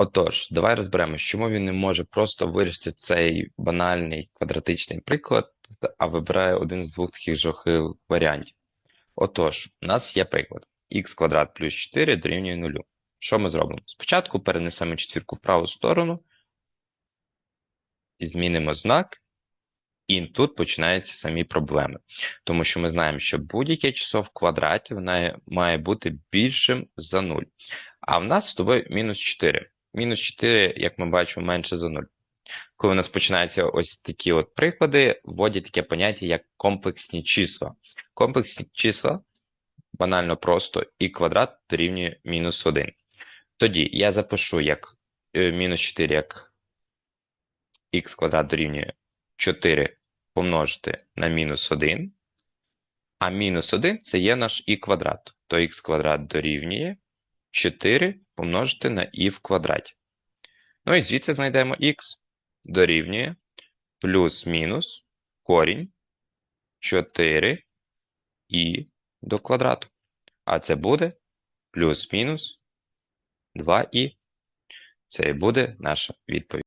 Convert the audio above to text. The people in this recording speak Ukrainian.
Отож, давай розберемось, чому він не може просто вирішити цей банальний квадратичний приклад, а вибирає один з двох таких жахливих варіантів. Отож, у нас є приклад. х квадрат плюс 4 дорівнює 0. Що ми зробимо? Спочатку перенесемо четвірку в праву сторону, змінимо знак, і тут починаються самі проблеми. Тому що ми знаємо, що будь-яке число в квадраті вона має бути більшим за 0. А в нас з тобою мінус 4. Мінус 4, як ми бачимо, менше за 0. Коли у нас починаються ось такі от приклади, вводять таке поняття, як комплексні числа. Комплексні числа банально просто і квадрат дорівнює мінус 1. Тоді я запишу як е, мінус 4 як х квадрат дорівнює 4 помножити на мінус 1, а мінус 1 це є наш і квадрат. То х квадрат дорівнює 4 помножити на і в квадраті. Ну і звідси знайдемо х дорівнює плюс-мінус корінь 4 і до квадрату. А це буде плюс-мінус 2і. Це і буде наша відповідь.